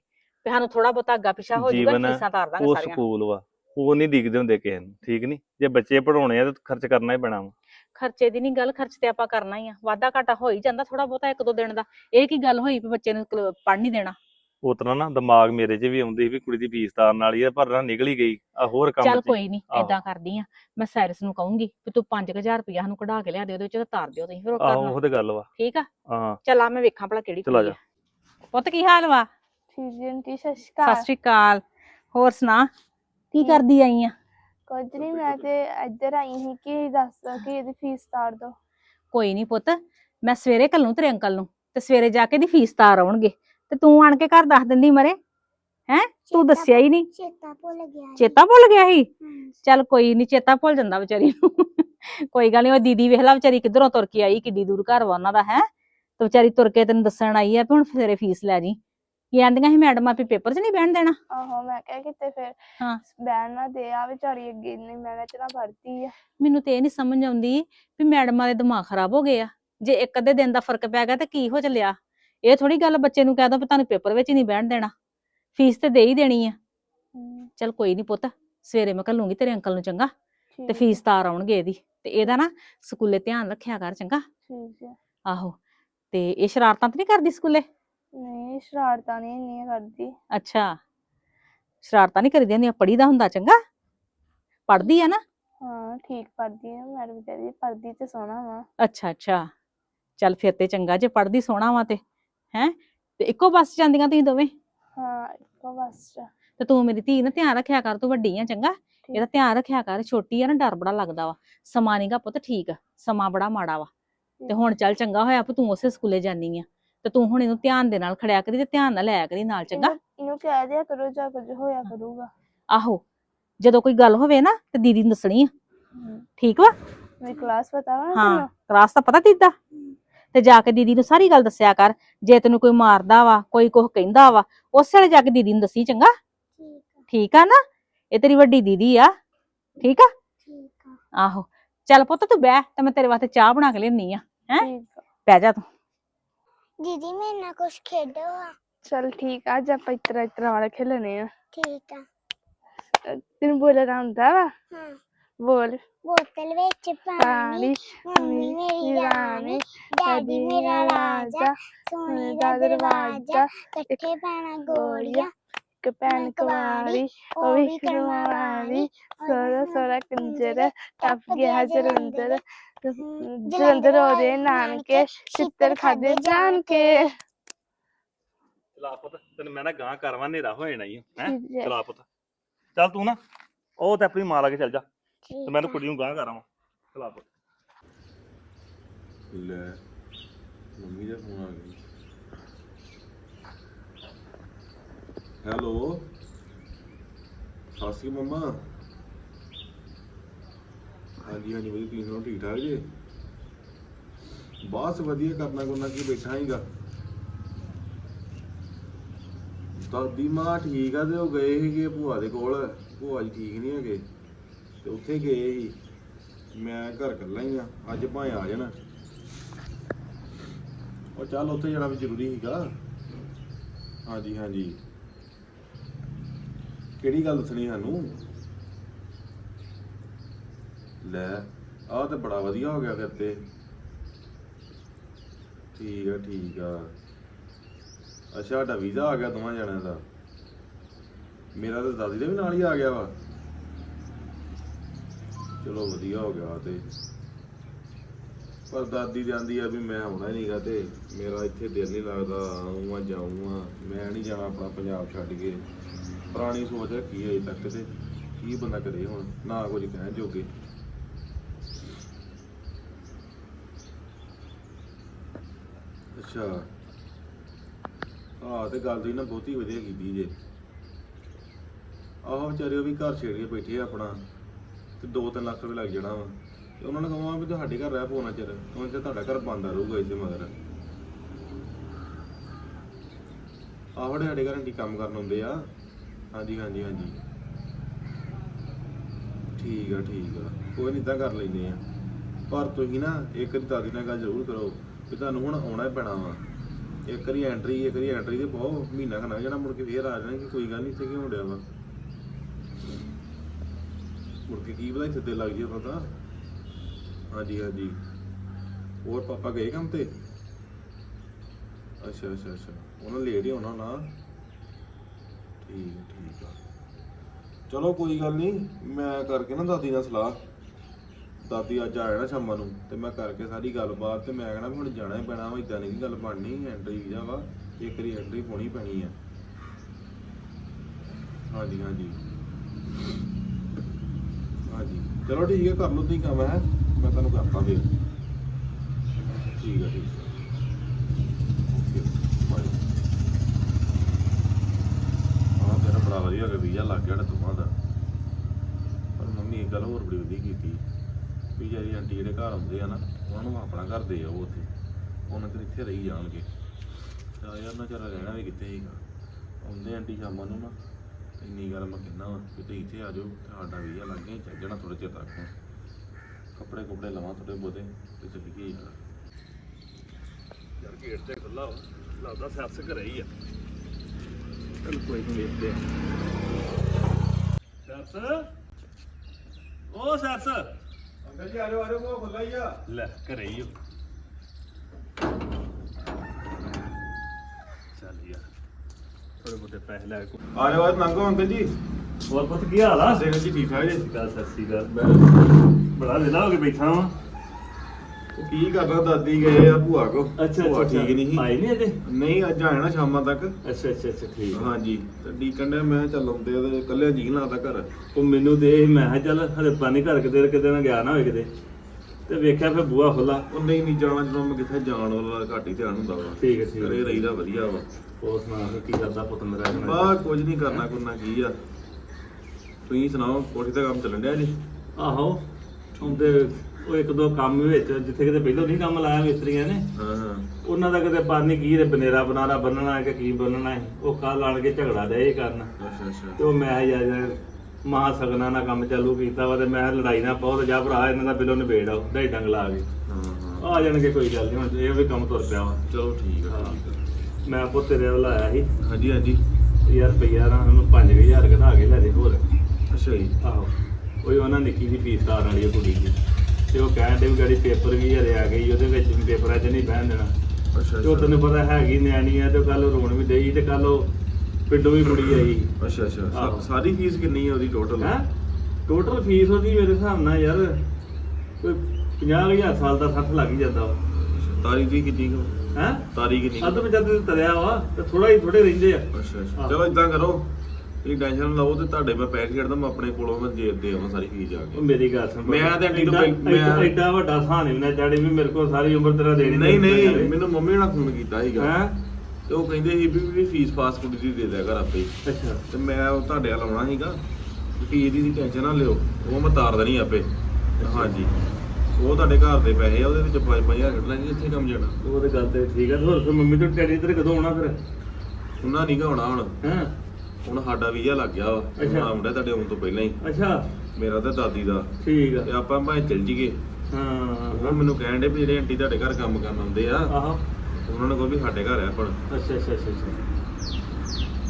ਵੀ ਸਾਨੂੰ ਥੋੜਾ ਬਹੁਤਾ ਅੱਗਾ ਪਿਛਾ ਹੋ ਜੀਵਨ ਫੀਸਾਂ ਤਾਰ ਦਾਂਗੇ ਉਹ ਸਾਰੀਆਂ। ਸਕੂਲ ਵਾ ਉਹ ਨਹੀਂ ਦਿਖਦੇ ਹੁੰਦੇ ਕਿਸੇ ਨੂੰ ਠੀਕ ਨਹੀਂ? ਜੇ ਬੱਚੇ ਪੜਾਉਣੇ ਆ ਤਾਂ ਖਰਚ ਕਰਨਾ ਹੀ ਪੈਣਾ ਵਾ। ਖਰਚੇ ਦੀ ਨਹੀਂ ਗੱਲ ਖਰਚ ਤੇ ਆਪਾਂ ਕਰਨਾ ਹੀ ਆ। ਵਾਧਾ ਘਾਟਾ ਹੋ ਹੀ ਜਾਂਦਾ ਥੋੜਾ ਬਹੁਤਾ ਇੱਕ ਦੋ ਦਿਨ ਦਾ। ਇਹ ਕੀ ਗੱਲ ਹੋਈ ਵੀ ਬੱਚੇ ਨੂੰ ਪੜ ਨਹੀਂ ਦੇਣਾ? ਉਤਨਾ ਨਾ ਦਿਮਾਗ ਮੇਰੇ 'ਚ ਵੀ ਆਉਂਦੀ ਸੀ ਵੀ ਕੁੜੀ ਦੀ ਫੀਸ ਤਾਰਨ ਵਾਲੀ ਆ ਪਰ ਨਾ ਨਿਕਲ ਹੀ ਗਈ। ਆ ਹੋਰ ਕੰਮ ਚੱਲ 'ਚ। ਕੋਈ ਨਹੀਂ ਆਹੋ। ਏਦਾਂ ਕਰਦੀ ਆ। ਮੈਂ ਸਾਇਰਸ ਨੂੰ ਕਹੂੰਗੀ ਵੀ ਤੂੰ 5000 ਰੁਪਇਆ ਸਾਨੂੰ ਕਢਾ ਕੇ ਲਿਆ ਦੇ ਉਹਦੇ ਵਿੱਚ ਤਾਂ ਤਾਰ ਦਿਓ ਤੁਸੀਂ ਫਿਰ ਉਹ ਆਹੋ ਕਰਨਾ ਉਹ ਤੇ ਗੱਲ ਵਾ। ਠੀਕ ਆ? ਹਾਂ। ਚੱਲ ਆ ਮੈਂ ਵੇਖਾਂ ਭਲਾ ਕਿਹੜੀ ਚਲ ਕੁੜੀ। ਆ। ਪੁੱਤ ਕੀ ਹਾਲ ਵਾ? ਠੀਕ ਜੀ ਆਂਟੀ ਸਤਿ ਸ਼੍ਰੀ ਸਤਿ ਅਕਾਲ ਸ਼੍ਰੀ ਅਕਾਲ। ਹੋਰ ਸੁਣਾ ਕੀ। ਕਰਦੀ ਆਈ ਆ? ਕੁਝ ਨਹੀਂ ਮੈਂ ਤੇ ਇੱਧਰ ਆਈ ਸੀ ਕਿ ਦੱਸ ਦੋ ਕਿ ਇਹਦੀ ਫੀਸ ਤਾਰ ਦੋ। ਕੋਈ ਨਹੀਂ ਪੁੱਤ ਮੈਂ ਸਵੇਰੇ ਕੱਲੂ ਤੇਰੇ ਅੰਕਲ ਨੂੰ ਤੇ ਸਵੇਰੇ ਜਾ ਕੇ ਦੀ ਫੀਸ ਤਾਰ ਆਉਣਗੇ। ਤੇ ਤੂੰ ਆਣ ਕੇ ਘਰ ਦੱਸ ਦਿੰਦੀ ਮਰੇ। ਹੈ? ਤੂੰ ਦੱਸਿਆ ਹੀ ਨਹੀਂ। ਚੇਤਾ ਭੁੱਲ ਗਿਆ ਸੀ। ਚੇਤਾ ਭੁੱਲ ਗਿਆ ਸੀ। ਚੱਲ ਕੋਈ ਨਹੀਂ ਚੇਤਾ ਭੁੱਲ ਜਾਂਦਾ ਵਿਚਾਰੀ ਨੂੰ। ਕੋਈ ਗੱਲ ਨਹੀਂ ਉਹ ਦੀਦੀ ਵੇਖ ਲਾ ਵਿਚਾਰੀ ਕਿੱਧਰੋਂ ਤੁਰ ਕੇ ਆਈ ਕਿੱਡੀ ਦੂਰ ਘਰ ਵਾ ਉਹਨਾਂ ਦਾ ਹੈ? ਤੇ ਵਿਚਾਰੀ ਤੁਰ ਕੇ ਤੈਨੂੰ ਦੱਸਣ ਆਈ ਆ ਵੀ ਹੁਣ ਸਵੇਰੇ ਫੀਸ ਲੈ ਜੀ। ਕੀ ਆਂਦੀਆਂ ਸੀ ਮੈਡਮਾਂ ਵੀ ਪੇਪਰ 'ਚ ਨਹੀਂ ਬਹਿਣ ਦੇਣਾ। ਆਹੋ ਮੈਂ ਕਿਹਾ ਕਿਤੇ ਫਿਰ ਹਾਂ। ਬੈਣ ਨਾ ਦੇ ਆ ਵਿਚਾਰੀ ਅੱਗੇ ਇੰਨੀ ਮਿਹਨਤ ਨਾਲ ਪੜ੍ਹਦੀ ਆ। ਮੈਨੂੰ ਤੇ ਇਹ ਨਹੀਂ ਸਮਝ ਆਉਂਦੀ ਵੀ ਮੈਡਮਾਂ ਦੇ ਦਿਮਾਗ ਖਰਾਬ ਹੋ ਗਏ ਆ। ਜੇ ਇੱਕ ਅੱਧੇ ਦਿਨ ਦਾ ਫ਼ਰਕ ਪੈ ਗਿਆ ਤਾਂ ਕੀ ਹੋ ਚੱਲਿਆ? ਇਹ ਥੋੜੀ ਗੱਲ ਬੱਚੇ ਨੂੰ ਕਹਿ ਦੋ ਵੀ ਤੁਹਾਨੂੰ ਪੇਪਰ ਵਿੱਚ ਹੀ ਨਹੀਂ ਬਹਿਣ ਦੇਣਾ। ਫੀਸ ਤੇ ਦੇ ਹੀ ਦੇਣੀ ਆ। ਚੱਲ ਕੋਈ ਨਹੀਂ ਪੁੱਤ ਸਵੇਰੇ ਮੈਂ ਘੱਲੂੰਗੀ ਤੇਰੇ ਅੰਕਲ ਨੂੰ ਚੰਗਾ ਤੇ ਫੀਸ ਤਾਰ ਆਉਣਗੇ ਇਹਦੀ ਤੇ ਇਹਦਾ ਨਾ ਸਕੂਲੇ ਧਿਆਨ ਰੱਖਿਆ ਕਰ ਚੰਗਾ। ਠੀਕ ਹੈ ਆਹੋ ਤੇ ਇਹ ਸ਼ਰਾਰਤਾਂ ਤਾਂ ਨਹੀਂ ਕਰਦੀ ਸਕੂਲੇ? ਨਹੀਂ ਸ਼ਰਾਰਤਾਂ ਨਹੀਂ ਇੰਨੀਆਂ ਕਰਦੀ। ਅੱਛਾ ਸ਼ਰਾਰਤਾਂ ਨਹੀਂ ਕਰੀਦੀਆਂ ਹੁੰਦੀਆਂ ਪੜੀਦਾ ਹੁੰਦਾ ਚੰਗਾ? ਪੜਦੀ ਆ ਨਾ? ਹਾਂ ਠੀਕ ਪੜ੍ਹਦੀ ਆ ਮੈਡਮ ਕਹਿੰਦੀ ਪੜ੍ਹਦੀ ਤੇ ਸੋਹਣਾ ਵਾ। ਅੱਛਾ ਅੱਛਾ ਚੱਲ ਫਿਰ ਤੇ ਚੰਗਾ ਜੇ ਪੜਦੀ ਸੋਹਣਾ ਵਾ ਤੇ। ਹੈ? ਤੇ ਇੱਕੋ ਬੱਸ 'ਚ ਜਾਂਦੀਆਂ ਤੁਸੀਂ ਦੋਵੇਂ? ਹਾਂ ਇੱਕੋ ਬਸ ਚ। ਤੇ ਤੂੰ ਮੇਰੀ ਧੀ ਨਾ ਧਿਆਨ ਰੱਖਿਆ ਕਰ ਤੂੰ ਵੱਡੀ ਆ ਚੰਗਾ? ਇਹਦਾ ਧਿਆਨ ਰੱਖਿਆ ਕਰ ਛੋਟੀ ਆ ਨਾ ਡਰ ਬੜਾ ਲੱਗਦਾ ਵਾ। ਸਮਾਂ ਨੀਗਾ ਪੁੱਤ ਠੀਕ ਆ ਸਮਾਂ ਬੜਾ ਮਾੜਾ ਵਾ। ਤੇ ਹੁਣ ਚੱਲ ਚੰਗਾ ਹੋਇਆ ਵੀ ਤੂੰ ਉਸੇ ਸਕੂਲੇ ਜਾਨੀ ਆ। ਤੇ ਤੂੰ ਹੁਣ ਇਹਨੂੰ ਧਿਆਨ ਦੇ ਨਾਲ ਖੜਿਆ ਕਰੀ ਤੇ ਧਿਆਨ ਨਾਲ ਲਿਆ ਕਰੀ ਨਾਲ ਚੰਗਾ? ਇਹਨੂੰ- ਕਹਿ ਦਿਆ ਕਰੋ ਜਾਂ ਕੁਝ ਹੋਇਆ ਕਰੂਗਾ। ਆਹੋ ਜਦੋਂ ਕੋਈ ਗੱਲ ਹੋਵੇ ਨਾ ਤੇ ਦੀਦੀ ਨੂੰ ਦੱਸਣੀ ਆ। ਠੀਕ ਵਾ? ਮੇਰੀ ਕਲਾਸ ਪਤਾ ਵਾ ਨਾ ਹਾਂ ਕਲਾਸ ਤਾਂ ਪਤਾ ਤੀਦਾ ਤੇ ਜਾ ਕੇ ਦੀਦੀ ਨੂੰ ਸਾਰੀ ਗੱਲ ਦੱਸਿਆ ਕਰ ਜੇ ਤੈਨੂੰ ਕੋਈ ਮਾਰਦਾ ਵਾ ਕੋਈ ਕੁਝ ਕਹਿੰਦਾ ਵਾ ਉਸੇ ਵੇਲੇ ਜਾ ਕੇ ਦੀਦੀ ਨੂੰ ਦੱਸੀ ਚੰਗਾ? ਠੀਕ ਆ ਠੀਕ ਆ ਨਾ? ਇਹ ਤੇਰੀ ਵੱਡੀ ਦੀਦੀ ਆ। ਠੀਕ ਆ? ਠੀਕ ਆ ਆਹੋ। ਚੱਲ ਪੁੱਤ ਤੂੰ ਬਹਿ ਤੇ ਮੈਂ ਤੇਰੇ ਵਾਸਤੇ ਚਾਹ ਬਣਾ ਕੇ ਲਿਆਉਣੀ ਆ ਹੈਂ? ਬਹਿ ਜਾ ਤੂੰ। ਦੀਦੀ ਮੇਰੇ ਨਾਲ ਕੁਝ ਖੇਡੋ ਆ। ਚੱਲ ਠੀਕ ਆ ਅੱਜ ਆਪਾਂ ਇਤਰਾ ਇਤਰਾ ਵਾਲਾ ਖੇਲਣੇ ਆ। ਠੀਕ ਆ। ਤੈਨੂੰ ਬੋਲਣਾ ਆਉਂਦਾ ਵਾ? ਹਾਂ। ਬੋਲ। ਬੋਤਲ ਵਿੱਚ ਪਾਣੀ ਮੰਮੀ ਮੇਰੀ ਰਾਣੀ ਡੈਡੀ ਮੇਰਾ ਰਾਜਾ ਸੋਨੇ ਦਾ ਦਰਵਾਜ਼ਾ ਇਕੱਠੇ ਪੈਣਾ ਗੋਲੀਆਂ ਇੱਕ ਭੈਣ ਕੁਵਾਰੀ ਉਹ ਵੀ ਕਰਮਾਵਾਲੀ ਸੋਹਰਾ ਸੋਹਰਾ ਕੰਜਰ ਟੱਪ ਗਿਆ ਜਲੰਧਰ ਜਲੰਧਰ। ਉਹਦੇ ਨਾਨਕੇ ਛਿੱਤਰ ਖਾਦੇ ਜਾਣ ਕੇ ਚਲਾ ਪੁੱਤ ਤੈਨੂੰ ਮੈਂ ਨਾ ਗਾਂ ਕਰਵਾ ਨੇਰਾ ਹੋ ਜਾਣਾ ਹੀ ਹੈ? ਠੀਕ ਹੈ। ਚਲਾ ਪੁੱਤ। ਚੱਲ ਤੂੰ ਨਾ ਉਹ ਤੇ ਆਪਣੀ ਮਾਂ ਲਾ ਕੇ ਚੱਲ ਜਾ। ਤੇ ਮੈਂ ਤਾਂ। ਕੁੜੀ ਨੂੰ ਗਾਂ ਕਰਾਵਾਂ ਚਲਾ ਪੁੱਤ। ਲੈ ਮੰਮੀ ਦਾ ਫੋਨ ਆ ਗਿਆ। ਹੈਲੋ? ਸਾਸੀ ਮੰਮਾ। ਹਾਂਜੀ ਹਾਂਜੀ ਵਧੀਆ ਤੁਸੀਂ ਸੁਣਾਓ ਠੀਕ ਠਾਕ ਜੀ? ਬਸ ਵਧੀਆ ਕਰਨਾ ਕਰਨਾ ਕੀ ਬੈਠਾ ਹੀਗਾ ਦਾਦੀ ਮਾਂ ਠੀਕ ਆ ਤੇ ਉਹ ਗਏ ਸੀਗੇ ਭੂਆ ਦੇ ਕੋਲ। ਭੂਆ ਜੀ ਠੀਕ ਨਹੀਂ ਹੈਗੇ। ਤੇ ਉੱਥੇ ਗਏ ਸੀ। ਮੈਂ ਘਰ ਇਕੱਲਾ ਹੀ ਆ, ਅੱਜ ਭਾਵੇਂ ਆ ਜਾਣਾ। ਉਹ ਚੱਲ ਉੱਥੇ ਜਾਣਾ ਵੀ ਜ਼ਰੂਰੀ ਸੀਗਾ। ਹਾਂਜੀ ਹਾਂਜੀ। ਕਿਹੜੀ ਗੱਲ ਦੱਸਣੀ ਸਾਨੂੰ? ਲੈ, ਆਹ ਤੇ ਬੜਾ ਵਧੀਆ ਹੋ ਗਿਆ ਫਿਰ ਤੇ। ਠੀਕ ਆ ਠੀਕ ਆ। ਅੱਛਾ, ਸਾਡਾ ਵੀਜ਼ਾ ਆ ਗਿਆ ਦੋਵਾਂ ਜਣਿਆਂ ਦਾ। ਮੇਰਾ ਤਾਂ ਦਾਦੀ ਦਾ ਵੀ ਨਾਲ ਹੀ ਆ ਗਿਆ ਵਾ। ਚਲੋ ਵਧੀਆ ਹੋ ਗਿਆ ਤੇ। ਪਰ ਦਾਦੀ ਜਾਂਦੀ ਆ ਵੀ ਮੈਂ ਆਉਣਾ ਨਹੀਂਗਾ ਤੇ ਮੇਰਾ ਇੱਥੇ ਦਿਲ ਨਹੀਂ ਲੱਗਦਾ ਆਉਂਗਾ ਜਾਊਂਗਾ। ਮੈਂ ਨਹੀਂ ਜਾਣਾ ਆਪਣਾ ਪੰਜਾਬ ਛੱਡ ਕੇ। ਪੁਰਾਣੀ ਸੋਚ ਰੱਖੀ ਹੈ ਤੱਕ ਤੇ। ਕੀ ਬੰਦਾ ਕਰੇ ਹੁਣ? ਨਾ ਕੁਝ ਕਹਿਣ ਜੋਗੇ। ਅੱਛਾ। ਆਹ ਤੇ ਗੱਲ ਦੀ ਨਾ ਬਹੁਤੀ ਵਧੀਆ ਕੀਤੀ ਜੇ। ਆਹ ਵਿਚਾਰੇ ਉਹ ਵੀ ਘਰ ਛੇੜ ਕੇ ਬੈਠੇ ਆ ਆਪਣਾ। ਤੇ 2-3 ਲੱਖ ਰੁਪਏ ਲੱਗ ਜਾਣਾ ਵਾ। ਤੇ ਉਹਨਾਂ ਨੇ ਕਹਾਂ ਵੀ ਤੁਹਾਡੇ ਘਰ ਰਹਿ ਪੋਣਾ ਚਿਰ ਉਹਨਾਂ ਤੇ ਤੁਹਾਡਾ ਘਰ ਬੰਦਾ ਰਹੂਗਾ ਇਸੇ ਮਗਰ। ਆਹ ਸਾਡੇ ਸਾਡੇ ਘਰ ਕੰਮ ਕਰਨ ਆਉਂਦੇ ਆ। ਹਾਂਜੀ ਹਾਂਜੀ ਹਾਂਜੀ। ਠੀਕ ਆ ਠੀਕ ਆ। ਕੋਈ ਨਹੀਂ ਤਾਂ ਕਰ ਲੈਂਦੇ ਆ। ਪਰ ਤੁਸੀਂ ਨਾ ਇੱਕ ਵਾਰੀ ਦਾਦੀ ਨਾਲ ਗੱਲ ਜ਼ਰੂਰ ਕਰੋ ਕਿ ਤੁਹਾਨੂੰ ਹੁਣ ਆਉਣਾ ਹੀ ਪੈਣਾ ਵਾ। ਇੱਕ ਵਾਰੀ ਐਂਟਰੀ ਇੱਕ ਵਾਰੀ ਐਂਟਰੀ ਤੇ ਬਹੁਤ ਮਹੀਨਾ ਖਣਾ ਜਾਣਾ, ਮੁੜ ਕੇ ਫੇਰ ਆ ਜਾਣਾ ਕਿ ਕੋਈ ਗੱਲ ਨਹੀਂ ਇੱਥੇ ਕਿਉਂ ਡਿਆ ਵਾ। ਮੁੜ ਕੀ ਪਤਾ ਇੱਥੇ ਤੇ ਲੱਗ ਜੇ ਪਤਾ। ਹਾਂਜੀ ਹਾਂਜੀ। ਹੋਰ ਪਾਪਾ ਗਏ ਕੰਮ ਤੇ? ਅੱਛਾ ਅੱਛਾ ਅੱਛਾ। ਉਹਨਾਂ ਲੇਟ ਹੀ ਹੋਣਾ ਨਾ। ਠੀਕ ਆ, ਠੀਕ ਆ। ਚਲੋ ਕੋਈ ਗੱਲ ਨਹੀਂ ਮੈਂ ਕਰਕੇ ਨਾ ਦਾਦੀ ਨਾਲ ਸਲਾਹ। ਦਾਦੀ ਅੱਜ ਆ ਜਾਣਾ ਸ਼ਾਮਾਂ ਨੂੰ ਤੇ ਮੈਂ ਕਰਕੇ ਸਾਰੀ ਗੱਲਬਾਤ ਤੇ ਮੈਂ ਕਹਿਣਾ ਵੀ ਹੁਣ ਜਾਣਾ ਹੀ ਪੈਣਾ ਵਾ ਇਦਾਂ ਨਹੀਂ ਗੱਲ ਬਣਨੀ ਐਂਟਰੀ ਵੀਜ਼ਾ ਵਾ। ਇੱਕ ਵਾਰੀ ਐਂਟਰੀ ਪਾਉਣੀ ਪੈਣੀ ਆ। ਹਾਂਜੀ ਹਾਂਜੀ। ਹਾਂਜੀ। ਚਲੋ ਠੀਕ ਹੈ ਕਰ ਲਓ ਤੁਸੀਂ ਕੰਮ ਹੈ, ਮੈਂ ਤੁਹਾਨੂੰ ਕਰਤਾ ਫਿਰ। ਠੀਕ ਹੈ ਠੀਕ ਹੈ। Okay, bye. ਹਾਂ ਬੜਾ ਵਧੀਆ ਹੋ ਗਿਆ ਵੀਜ਼ਾ ਲੱਗ ਗਿਆ ਦੋਵਾਂ ਦਾ ਪਰ ਮੰਮੀ ਇੱਕ ਗੱਲ ਹੋਰ ਬੜੀ ਵਧੀਆ ਕੀਤੀ। ਵੀ ਜਿਹੜੀ ਆਂਟੀ ਜਿਹੜੇ ਘਰ ਆਉਂਦੇ ਆ ਨਾ, ਉਹਨਾਂ ਨੂੰ ਆਪਣਾ ਘਰ ਦੇ ਆਓ ਉੱਥੇ। ਉਹਨਾਂ ਤੇ ਇੱਥੇ ਰਹੀ ਜਾਣਗੇ। ਤਾਂ ਯਾਰ ਨਾ ਚਿਰ ਰਹਿਣਾ ਵੀ ਕਿੱਥੇ ਸੀਗਾ। ਆਉਂਦੇ ਆਂਟੀ ਸ਼ਾਮਾਂ ਨੂੰ ਨਾ। ਇੰਨੀ ਗੱਲ ਮੈਂ ਕਹਿੰਦਾ ਵਾ ਕਿ ਤੁਸੀਂ ਇੱਥੇ ਆ ਜਾਓ ਤੇ ਸਾਡਾ ਵੀਜ਼ਾ ਲੱਗ ਗਿਆ ਚੱਲ ਜਾਣਾ ਥੋੜੇ ਚਿਰ ਤੱਕ। ਕੱਪੜੇ ਕੁਪੜੇ ਲਵਾਂ ਥੋੜੇ ਬਹੁਤੇ ਤੇ ਚੱਲੀਏ ਯਾਰ। ਯਾਰ ਗੇਟ ਤੇ ਖੁੱਲਾ ਲੱਗਦਾ ਸੈਸ ਘਰੇ ਹੀ ਆ। ਚਲ ਕੋਈ ਨਹੀਂ ਵੇਖਦੇ ਆ। ਸੈਸ ਓ ਸੈਸ ਅੰਕਲ ਜੀ ਆ ਜਾਓ ਆ ਜਾਓ ਉਹ ਖੁੱਲਾ ਹੀ ਆ। ਲੈ ਘਰੇ ਹੀ ਹੋ ਚੱਲ ਯਾਰ ਥੋੜੇ ਬਹੁਤੇ ਪੈਸੇ ਲੈ ਕੇ। ਆ ਜਾਓ ਆ ਮੰਗੋ ਅੰਕਲ ਜੀ। ਹੋਰ ਪੁੱਤ ਕੀ ਹਾਲ ਆ? ਦੇਖ ਜੀ ਠੀਕ ਠਾਕ ਜੀ? ਗੱਲ ਸਤਿ ਸ਼੍ਰੀ ਅਕਾਲ। ਬੜਾ ਵੇਲਾ ਹੋ ਕੇ ਬੈਠਾ ਵਾਂ। ਉਹ ਕੀ ਕਰਦਾ ਦਾਦੀ ਗਏ ਆ ਭੂਆ ਕੋ। ਭੂਆ ਠੀਕ ਨਹੀਂ ਸੀ। ਆਏ ਨਹੀਂ ਅਜੇ? ਨਹੀਂ ਅੱਜ ਆਇਆ ਨਾ ਸ਼ਾਮਾਂ ਤੱਕ। ਅੱਛਾ ਅੱਛਾ ਅੱਛਾ ਠੀਕ ਆ। ਹਾਂਜੀ। ਤੇ ਡੀਕਨ ਨੇ ਮੈਂ ਚੱਲ ਆਉਂਦੇ ਆ ਤੇ ਇਕੱਲੇ ਜੀ ਲਾਦਾ ਘਰ। ਉਹ ਮੈਨੂੰ ਤੇ ਇਹ ਮੈਂ ਕਿਹਾ ਚੱਲ ਹਰੇ ਪਾਣੀ ਘਰ ਕਿਤੇ ਕਿਤੇ ਨਾ ਗਿਆ ਨਾ ਹੋਵੇ ਕਿਤੇ। ਤੇ ਵੇਖਿਆ ਫਿਰ ਬੂਆ ਖੁੱਲਾ ਉਹ ਨਹੀਂ ਨਹੀਂ ਜਾਣਾ ਜਦੋਂ ਮੈਂ ਕਿੱਥੇ ਜਾਣ ਵਾਲਾ ਘੱਟ ਧਿਆਨ ਹੁੰਦਾ ਵਾ। ਠੀਕ ਹੈ ਠੀਕ ਘਰੇ ਹੈ ਰਹੀਦਾ ਵਧੀਆ ਵਾ। ਹੋਰ ਸੁਣਾ ਫਿਰ ਕੀ ਕਰਦਾ ਪੁੱਤ ਮੇਰਾ ਹੁਣ? ਬਾ ਕੁਝ ਨਹੀਂ ਕਰਨਾ ਕੁਰਨਾ ਕੀ ਆ। ਤੁਸੀਂ ਸੁਣਾਓ ਕੋਠੀ ਦਾ ਕੰਮ ਚੱਲਣ ਡਿਆ ਜੀ? ਆਹੋ ਹੁੰਦੇ ਉਹ ਇੱਕ ਦੋ ਕੰਮ ਵਿੱਚ ਜਿੱਥੇ ਕਿਤੇ ਪਹਿਲਾਂ ਨਹੀਂ ਕੰਮ ਲਾਇਆ ਮਿਸਤਰੀਆਂ ਨੇ। ਹਾਂ ਹਾਂ। ਉਹਨਾਂ ਦਾ ਕਿਤੇ ਪਾਣੀ ਕੀ ਤੇ ਬਨੇਰਾ ਬਨਾਰਾ ਬੰਨਣਾ ਹੈ ਕਿ ਕੀ ਬੰਨਣਾ ਹੈ। ਉਹ ਕੱਲ ਆਣ ਕੇ ਝਗੜਾ ਦੇ ਇਹ ਕਰਨ। ਅੱਛਾ ਅੱਛਾ। ਤੇ ਉਹ ਮੈਂ ਮਹਾ ਸਗਨਾ ਨਾਲ ਕੰਮ ਚਾਲੂ ਕੀਤਾ ਵਾ ਤੇ ਮੈਂ ਕਿਹਾ ਲੜਾਈ ਨਾ ਪਾਓ ਤੇ ਜਾ ਭਰਾ ਇਹਨਾਂ ਦਾ ਬਿੱਲੋਂ ਨਿਬੇੜ ਆਓ ਢਾਈ ਡੰਗ ਲਾ ਕੇ। ਹਾਂ ਹਾਂ। ਆ ਜਾਣਗੇ ਕੋਈ ਗੱਲ ਨਹੀਂ ਹੁਣ ਇਹ ਵੀ ਕੰਮ ਤੁਰ ਪਿਆ ਵਾ। ਚਲੋ ਠੀਕ ਆ ਹਾਂ। ਠੀਕ ਆ। ਮੈਂ ਪੁੱਤ ਤੇਰੇ ਵੱਲ ਆਇਆ ਸੀ। ਹਾਂਜੀ ਹਾਂਜੀ। ਯਾਰ ਪਈਆ ਨਾ ਉਹਨੂੰ 5000 ਘਟਾ ਕੇ ਲੈ ਦੇ ਹੋਰ। ਅੱਛਾ ਜੀ। ਆਹੋ। ਕੋਈ ਉਹਨਾਂ ਨਿੱਕੀ ਜਿਹੀ ਫੀਸ ਤਾਰ ਵਾਲੀ ਆ ਕੁੜੀ ਦੀ। ਤੇ ਉਹ ਕਹਿਣ ਦੇ ਵੀ ਗਾੜੀ ਪੇਪਰ ਵੀ ਹਰੇ ਆ ਗਈ ਉਹਦੇ ਵਿੱਚ ਵੀ ਪੇਪਰਾਂ 'ਚ ਨਹੀਂ ਬਹਿਣ ਦੇਣਾ। ਅੱਛਾ ਤੇ ਉਹ ਤੈਨੂੰ ਪਤਾ ਹੈਗੀ ਨਿਆਣੀ ਆ ਤੇ ਕੱਲ ਰੋਣ ਵੀ ਡਈ ਤੇ ਕੱਲ ਉਹ ਪਿੰਡੋਂ ਵੀ ਕੁੜੀ ਆਈ। ਅੱਛਾ ਅੱਛਾ। ਸਾ- ਆਹੋ। ਸਾਰੀ ਫੀਸ ਕਿੰਨੀ ਹੈ ਉਹਦੀ ਟੋਟਲ ਹੈ? ਟੋਟਲ ਫੀਸ ਉਹਦੀ ਮੇਰੇ ਹਿਸਾਬ ਨਾਲ ਯਾਰ ਕੋਈ 50000 ਸਾਲ ਦਾ 60 ਲੱਗ ਹੀ ਜਾਂਦਾ ਤਾਰੀ ਦੀ ਕਿੰਨੀ ਕੁ? ਹੈ? ਤਾਰੀ ਕਿੰਨੀ ਕੁ? ਅੱਧ ਵਿੱਚ ਅੱਧ ਤਰਿਆ ਵਾ ਤੇ ਥੋੜਾ ਹੀ ਥੋੜੇ ਰਹਿੰਦੇ ਆ। ਅੱਛਾ ਅੱਛਾ। ਚਲੋ ਇਦਾਂ ਕਰੋ। ਤੁਸੀਂ ਟੈਨਸ਼ਨ ਲਓ ਤੇ ਤੁਹਾਡੇ ਮੈਂ ਪੈਸੇ ਛੱਡਦਾ ਮੈਂ ਆਪਣੇ ਕੋਲੋਂ ਮੈਂ ਜੇਬ ਦੇ ਆਵਾਂ ਸਾਰੀ ਫੀਸ ਜਾ ਉਹ ਕੇ ਮੇਰੀ ਗੱਲ ਸੁਣ ਮੈਂ ਤੇ ਆਂਟੀ ਨੂੰ ਐਡਾ- ਮੈਂ- ਐਡਾ- ਐਡਾ ਵੱਡਾ ਸਹਾਨ ਵੀ ਨਾ ਚਾੜੇ ਵੀ ਮੇਰੇ ਕੋਲ ਸਾਰੀ ਉਮਰ ਤੇਰਾ ਦੇਣੀ ਨਹੀਂ ਨਹੀਂ ਮੈਨੂੰ ਮੰਮੀ ਨਾਲ ਫੋਨ ਕੀਤਾ ਸੀਗਾ। ਹੈ? ਤੇ ਉਹ ਕਹਿੰਦੇ ਸੀ ਵੀ ਵੀ ਫੀਸ ਕੁੜੀ ਦੀ ਦੇ ਦਿਆ ਕਰ ਆਪੇ। ਹੀ। ਅੱਛਾ। ਤੇ ਮੈਂ ਉਹ ਤੁਹਾਡੇ ਵੱਲ ਆਉਣਾ ਸੀਗਾ। ਫੀਸ ਦੀ ਟੈਨਸ਼ਨ ਨਾ ਲਿਓ। ਉਹ ਮੈਂ ਤਾਰ ਦੇਣੀ ਆਪੇ। ਹਾਂਜੀ। ਉਹ ਤੁਹਾਡੇ ਘਰ ਦੇ ਪੈਸੇ ਆ ਉਹਦੇ ਵਿੱਚ 5-5000 ਕੱਢ ਲੈਣੀ ਇੱਥੇ ਕੰਮ ਜਾਣਾ। ਉਹ ਤੇ ਗੱਲ ਤੇ ਠੀਕ ਹੈ ਹੋਰ ਫਿਰ ਮੰਮੀ ਤੇ ਡੈਡੀ ਤੇਰੇ ਕਦੋਂ ਆਉਣਾ ਫਿਰ? ਉਹਨਾਂ ਨਹੀਂ ਆਉਣਾ ਹੁਣ। ਹੈ? ਹੁਣ ਸਾਡਾ ਵੀਜ਼ਾ ਲੱਗ ਗਿਆ ਵਾ ਅੱਛਾ। ਆਉਂਦਾ ਤੁਹਾਡੇ ਆਉਣ ਤੋਂ ਪਹਿਲਾਂ ਹੀ। ਅੱਛਾ। ਮੇਰਾ ਤੇ ਦਾਦੀ ਦਾ। ਠੀਕ ਆ। ਤੇ ਆਪਾਂ ਭਾਵੇਂ ਚੱਲ ਜੀਏ ਹਾਂ। ਉਹ ਮੈਨੂੰ ਕਹਿਣ ਦੇ ਵੀ ਜਿਹੜੇ ਆਂਟੀ ਤੁਹਾਡੇ ਘਰ ਕੰਮ ਕਰਨ ਆਉਂਦੇ ਆ ਆਹੋ। ਉਹਨਾਂ ਨੇ ਕੋਈ ਵੀ ਸਾਡੇ ਘਰ ਆ ਅੱਛਾ ਅੱਛਾ ਅੱਛਾ ਅੱਛਾ।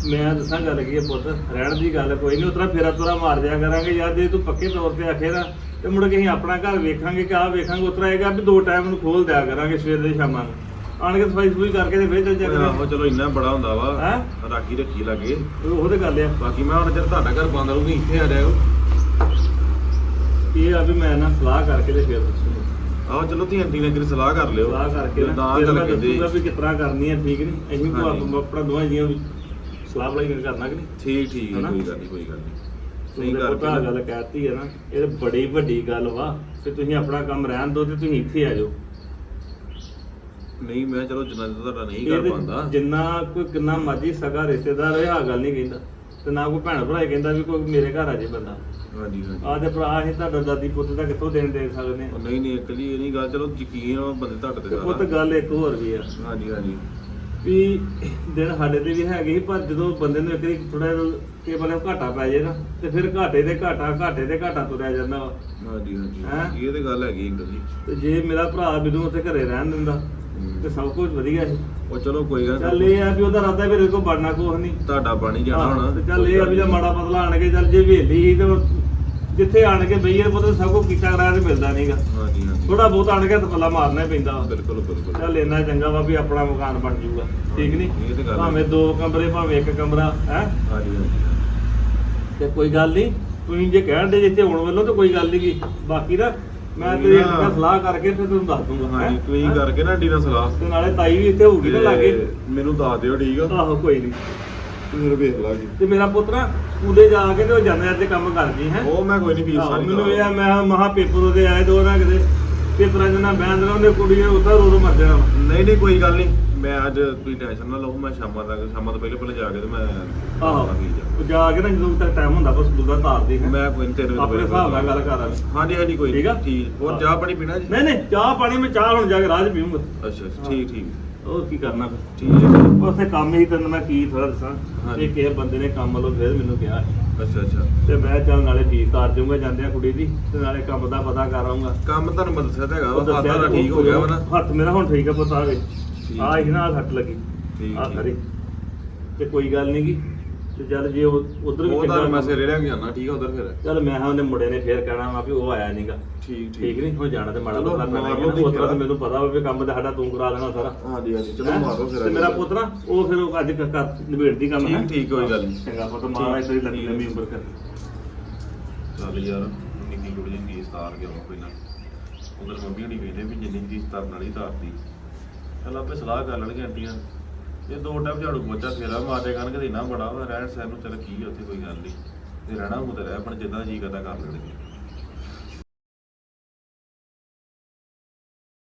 ਮੈਂ ਦੱਸਾਂ ਗੱਲ ਕੀ ਹੈ ਪੁੱਤ ਰਹਿਣ ਦੀ ਗੱਲ ਕੋਈ ਨਹੀਂ ਉਤਰਾ ਫੇਰਾ ਤੁਰਾ ਮਾਰ ਦਿਆ ਕਰਾਂਗੇ ਯਾਰ ਜੇ ਤੂੰ ਪੱਕੇ ਤੌਰ ਤੇ ਆਖੇ ਨਾ ਤੇ ਮੁੜ ਕੇ ਅਸੀਂ ਆਪਣਾ ਘਰ ਵੇਖਾਂਗੇ ਕਿ ਆਹ ਵੇਖਾਂਗੇ ਉਤਰਾ ਹੈਗਾ ਵੀ ਦੋ ਟਾਈਮ ਨੂੰ ਖੋਲ ਦਿਆ ਕਰਾਂਗੇ ਸਵੇਰ ਦੇ ਸ਼ਾਮਾਂ ਨੂੰ। ਆਣ ਕੇ ਸਫ਼ਾਈ ਸਫੂਈ ਕਰਕੇ ਤੇ ਫੇਰ ਚੱਲ ਜਾ ਆਹੋ ਚਲੋ ਇੰਨਾ ਬੜਾ ਹੁੰਦਾ ਵਾ ਹੈਂ? ਰਾਖੀ ਰੱਖੀ ਲਾਗੇ। ਉਹ ਤੇ ਗੱਲ ਆ। ਬਾਕੀ ਮੈਂ ਹੁਣ ਜਦ ਤੁਹਾਡਾ ਘਰ ਬੰਦ ਰਹੂਗੀ ਇੱਥੇ ਆ ਜਾਇਓ। ਇਹ ਆ ਵੀ ਮੈਂ ਨਾ ਸਲਾਹ ਕਰਕੇ ਤੇ ਫੇਰ ਦੱਸੂਗਾ ਆਹੋ ਚਲੋ ਤੁਸੀਂ ਆਂਟੀ ਨਾਲ ਕਿਤੇ ਸਲਾਹ ਕਰ ਲਿਓ। ਸਲਾਹ ਕਰਕੇ ਨਾ ਨਾ ਫਿਰ ਚੱਲ ਕਹਿੰਦੇ ਦੱਸੂਗਾ ਵੀ ਕਿਸ ਤਰ੍ਹਾਂ ਕਰਨੀ ਹੈ ਠੀਕ ਨਹੀਂ ਅਸੀਂ ਕੋ। ਆਪਣਾ ਦੋਵਾਂ ਜੀਆਂ ਵੀ ਸਲਾਹ ਬਲਾਈ ਕਰਨਾ ਕਿ ਨਹੀਂ? ਠੀਕ ਠੀਕ ਹੈ, ਹਨਾ? ਕੋਈ ਗੱਲ ਨਹੀਂ ਕੋਈ ਗੱਲ ਨਹੀਂ ਤੁਸੀਂ ਨਹੀਂ ਤੇ ਕਰਕੇ ਨਾ- ਗੱਲ ਕਹਿਤੀ ਹੈ ਨਾ ਇਹ ਤਾਂ ਬੜੀ ਵੱਡੀ ਗੱਲ ਵਾ ਕਿ ਤੁਸੀਂ ਆਪਣਾ ਕੰਮ ਰਹਿਣ ਦਿਓ ਤੇ ਤੁਸੀਂ ਇੱਥੇ ਆ ਜਾਓ। ਨਹੀਂ ਮੈਂ ਚਲੋ ਜਿੰਨਾ ਚਿਰ ਤੁਹਾਡਾ ਨਹੀਂ ਇਹ ਕਰ ਤੇ ਪਾਉਂਦਾ। ਜਿੰਨਾ ਕੋਈ ਕਿੰਨਾ ਮਰਜ਼ੀ ਸਗਾ ਰਿਸ਼ਤੇਦਾਰ ਹੋਏ ਆ ਗੱਲ ਨਹੀਂ ਕਹਿੰਦਾ। ਤੇ ਨਾ ਕੋਈ ਭੈਣ ਭਰਾ ਕਹਿੰਦਾ ਵੀ ਕੋਈ ਮੇਰੇ ਘਰ ਆ ਜੇ ਬੰਦਾ। ਹਾਂਜੀ ਹਾਂਜੀ। ਆਹ ਤੇ ਭਰਾ ਅਸੀਂ ਤੁਹਾਡਾ ਦਾਦੀ ਪੁੱਤ ਦਾ ਕਿੱਥੋਂ ਦੇਣ ਦੇ ਸਕਦੇ ਉਹ ਆ ਨਹੀਂ ਨਹੀਂ ਇਕੱਲੀ ਇਹ ਨਹੀਂ ਗੱਲ ਚਲੋ ਯਕੀਨ ਆ ਬੰਦੇ ਤੁਹਾਡੇ ਤੇ ਤੇ ਪੁੱਤ। ਗੱਲ ਇੱਕ ਹੋਰ ਵੀ ਆ। ਹਾਂਜੀ ਹਾਂਜੀ। ਵੀ ਦਿਨ ਸਾਡੇ ਤੇ ਵੀ ਹੈਗੇ ਸੀ ਪਰ ਜਦੋਂ ਬੰਦੇ ਨੂੰ ਇੱਕ ਵਾਰੀ ਥੋੜਾ ਕਿ ਬਲੇ ਘਾਟਾ ਪੈ ਜੇ ਨਾ ਤੇ ਫਿਰ ਘਾਟੇ ਦੇ ਘਾਟਾ ਘਾਟੇ ਦੇ ਘਾਟਾ ਤੁਰਿਆ ਜਾਂਦਾ ਵਾ। ਹਾਂਜੀ ਹਾਂਜੀ। ਹੈਂ? ਇਹ ਤੇ ਗੱਲ ਹੈਗੀ ਅੰਕਲ ਜੀ ਤੇ ਜੇ ਮੇਰਾ ਭਰਾ ਮੈਨੂੰ ਉੱਥੇ ਘਰੇ ਰਹਿਣ ਦਿੰਦਾ ਤੇ ਸਭ ਕੁਝ ਵਧੀਆ ਸੀ। ਉਹ ਚਲੋ ਕੋਈ ਗੱਲ ਚੱਲ। ਇਹ ਆ ਵੀ ਉਹਦਾ ਰਾਦਾ ਵੀ ਇਹਦੇ ਕੋਲ ਬਣਨਾ ਕੁਛ ਨਹੀਂ ਤੁਹਾਡਾ ਬਣ ਹੀ ਜਾਣਾ ਹੁਣ। ਤੇ ਚੱਲ ਇਹ ਆ ਵੀ ਜੇ ਮਾੜਾ ਪਤਲਾ ਆਣ ਕੇ ਚੱਲ ਜੇ ਹਵੇਲੀ ਸੀ ਤੇ ਜਿੱਥੇ ਆਣ ਕੇ ਬਈਏ ਪੁੱਤ ਸਭ ਕੁਝ ਕੀਤਾ ਕਰਾਇਆ ਤੇ ਮਿਲਦਾ ਨਹੀਂਗਾ ਹਾਂਜੀ ਹਾਂਜੀ ਥੋੜਾ ਬਹੁਤ ਆਣ ਕੇ ਤਾਂ ਪੱਲਾ ਮਾਰਨਾ ਹੀ ਪੈਂਦਾ ਵਾ। ਬਿਲਕੁਲ ਬਿਲਕੁਲ ਚੱਲ ਇੰਨਾ ਚੰਗਾ ਵਾ ਵੀ ਆਪਣਾ ਮਕਾਨ ਬਣ ਜਾਊਗਾ ਠੀਕ ਨਹੀਂ ਇਹ ਤੇ ਗੱਲ ਹੈ। ਭਾਵੇਂ ਦੋ ਕਮਰੇ ਭਾਵੇਂ ਇੱਕ ਕਮਰਾ ਹੈ ਹਾਂਜੀ ਹਾਂਜੀ ਤੇ ਕੋਈ ਗੱਲ ਨਹੀਂ ਤੁਸੀਂ ਜੇ ਕਹਿਣ ਦੇ ਜਿੱਥੇ ਆਉਣ ਵੱਲੋਂ ਤੇ ਕੋਈ ਗੱਲ ਨਹੀਂ ਗੀ ਬਾਕੀ ਨਾ ਮੈਂ ਤੇਰੀ ਨਾ। ਨਾਲ ਸਲਾਹ ਕਰਕੇ ਫਿਰ ਤੁਹਾਨੂੰ ਦੱਸ ਦੂੰਗਾ ਹਾਂਜੀ ਹੈਂ? ਤੁਸੀਂ ਹੈਂ? ਕਰਕੇ ਨਾ ਡੀ ਨਾਲ ਸਲਾਹ ਤੇ ਨਾਲੇ ਤਾਈ ਵੀ ਇੱਥੇ ਹੋਊਗੀ ਤੇ ਲਾਗੇ ਤੇ ਮੈਨੂੰ ਦੱਸ ਦਿਓ ਠੀਕ ਆ ਆਹੋ ਕੋਈ ਨਹੀਂ ਤੁਸੀਂ ਵੇਖ ਲਾਂਗੇ ਤੇ ਮੇਰਾ ਪੁੱਤ ਨਾ ਸਕੂਲੇ ਜਾ ਕੇ ਤੇ ਉਹ ਜਾਂਦੇ ਤੇ ਕੰਮ ਕਰ ਗਈ ਹੈ। ਉਹ ਮੈਂ ਕੋਈ ਨਹੀਂ ਫੀਸ ਸਾਰੀ ਮੈਨੂੰ ਇਹ ਆ ਮੈਂ ਮਹਾ ਪੇਪਰ ਉਹਦੇ ਆਏ ਦੋ ਨਾ ਕਿਤੇ। ਪੇਪਰਾਂ ਚ ਨਾ ਬੈਂਦ ਉਹਦੇ ਕੁੜੀ ਨੇ ਉੱਧਰ ਰੋ ਰੋ ਮਰ ਜਾਣਾ ਵਾ। ਨਹੀਂ ਨਹੀਂ ਕੋਈ ਗੱਲ ਨਹੀਂ ਮੈਂ ਅੱਜ ਤੁਸੀਂ ਟੈਨਸ਼ਨ ਨਾ ਲਓ ਮੈਂ ਸ਼ਾਮਾਂ ਤੱਕ ਸ਼ਾਮਾਂ ਤੋਂ ਪਹਿਲੇ ਪਹਿਲੇ ਜਾ ਕੇ ਤੇ ਮੈਂ ਆਹੋ ਜਾ ਉਹ ਜਾ ਕੇ ਨਾ ਜਦੋਂ ਤੱਕ ਟਾਈਮ ਹੁੰਦਾ ਬਸ ਸਕੂਲ ਦਾ ਤਾਰ ਦੇ ਮੈਂ ਕੋਈ ਨਹੀਂ ਤੇਰੇ ਆਪਣੇ ਹਿਸਾਬ ਨਾਲ ਗੱਲ ਕਰਾਂਗੇ ਹਾਂਜੀ ਹਾਂਜੀ ਕੋਈ ਠੀਕ ਆ? ਠੀਕ। ਹੋਰ। ਚਾਹ ਪਾਣੀ ਪੀਣਾ ਜੀ? ਨਹੀਂ ਨਹੀਂ ਚਾਹ ਪਾਣੀ ਮੈਂ ਚਾਹ ਹੁਣ ਜਾ ਕੇ ਰਾਜ ਪੀਊਂਗਾ। ਅੱਛਾ ਅੱਛਾ ਠੀਕ ਠੀਕ। ਉਹ ਕੀ ਕਰਨਾ ਫਿਰ? ਠੀਕ ਹੈ। ਉੱਥੇ ਕੰਮ ਹੀ ਤੈਨੂੰ ਮੈਂ ਕੀ ਥੋੜਾ ਦੱਸਾਂ। ਹਾਂਜੀ। ਕਿਸੇ ਬੰਦੇ ਨੇ ਕੰਮ ਵੱਲੋਂ ਫਿਰ ਮੈਨੂੰ ਕਿਹਾ ਅੱਛਾ ਅੱਛਾ। ਤੇ ਮੈਂ ਚੱਲ ਨਾਲੇ ਫੀਸ ਤਾਰ ਜਾਊਂਗਾ ਜਾਂਦਿਆਂ ਕੁੜੀ ਦੀ ਤੇ ਨਾਲੇ ਕੰਮ ਦਾ ਪਤਾ ਕਰ ਆਊਂਗਾ ਕੰਮ ਤੁਹਾਨੂੰ ਮੈਂ ਦੱਸਿਆ ਤਾਂ ਹੈਗਾ ਉਹ ਵਾ ਤੇ ਠੀਕ ਹੋ ਗਿਆ ਵਾ ਨਾ। ਹੱਥ ਮੇਰਾ ਹੁਣ ਠੀਕ ਆ ਪੁੱਤ ਆ ਵੇ। ਠੀਕ ਆ ਇਹ ਨਾਲ ਹੱਟ ਲੱਗੀ। ਠੀਕ ਆ ਠੀਕ। ਖਰੀ ਤੇ ਕੋਈ ਗੱਲ ਨਹੀਂ ਗੀ। ਤੇ ਚੱਲ ਜੇ ਉਧਰ ਵੀ ਉਹ ਚੰਗਾ ਤੁਹਾਨੂੰ ਮੈਂ ਸਿਰੇ ਲੈ ਕੇ ਜਾਣਾ ਠੀਕ ਆ ਉਧਰ ਫਿਰ। ਚੱਲ ਮੈਂ ਹਾਂ ਉਹਨੇ ਮੁੰਡੇ ਨੇ ਫੇਰ ਕਹਿਣਾ ਵਾ ਵੀ ਉਹ ਆਇਆ ਨਹੀਂਗਾ ਠੀਕ ਠੀਕ। ਨਹੀਂ ਹੋ ਜਾਣਾ ਤੇ ਮਾੜਾ ਚਲੋ, ਪਤਾ ਪੈਣਾ ਮਾਰ ਹੀ ਲਓ ਆ। ਉਸ ਤਰ੍ਹਾਂ ਤਾਂ। ਮੈਨੂੰ ਪਤਾ ਵਾ ਵੀ ਕੰਮ ਤਾਂ ਸਾਡਾ ਤੂੰ ਕਰਾ ਦੇਣਾ ਸਾਰਾ। ਹਾਂਜੀ ਹਾਂਜੀ ਚਲੋ ਹੈਂ? ਮਾਰੋ ਫਿਰ ਤੇ ਮੇਰਾ ਪੁੱਤ ਨਾ ਉਹ ਫਿਰ ਉਹ ਅੱਜ ਕਰ ਨਿਬੇੜਦੀ ਕੰਮ ਹੈ। ਠੀਕ ਠੀਕ ਕੋਈ ਗੱਲ ਨਹੀਂ ਚੰਗਾ ਪੁੱਤ ਮਹਾਰਾਜ ਤੇਰੀ ਲੰਮੀ। ਲੰਮੀ ਉਮਰ ਕਰ। ਚੱਲ ਯਾਰ ਨਿੱਕੀ ਕੁੜੀ ਦੀ ਫੀਸ ਤਾਰ ਗਿਆ ਵਾ ਪਹਿਲਾਂ। ਉਧਰ ਮੰਮੀ ਹਣੀ ਵੇਖਦੇ ਵੀ ਜਿੰਨੀ ਫੀਸ ਤਾਰਨ ਵਾਲੀ ਤਾਰਤੀ। ਚੱਲ ਆਪੇ ਸਲਾਹ ਕਰ ਲੈਣਗੇ ਆਂਟੀਆਂ। ਇਹ ਦੋ ਟਾਈਮ ਝਾੜੂ ਪੋਚਾ ਫੇਰਾ ਮਾਰਦੇ ਕਣਕ ਤੇ ਇੰਨਾ ਬੜਾ ਵਾ ਰਹਿਣ ਸਹਿਣ ਨੂੰ ਚੱਲ ਕੀ ਆ ਉੱਥੇ ਕੋਈ ਗੱਲ ਨਹੀਂ ਤੇ ਰਹਿਣਾ ਉਹ ਤਾਂ ਰਹਿ, ਪਰ ਜਿੱਦਾਂ ਜੀ ਕਰਦਾ ਕਰ ਲੈਣਗੇ।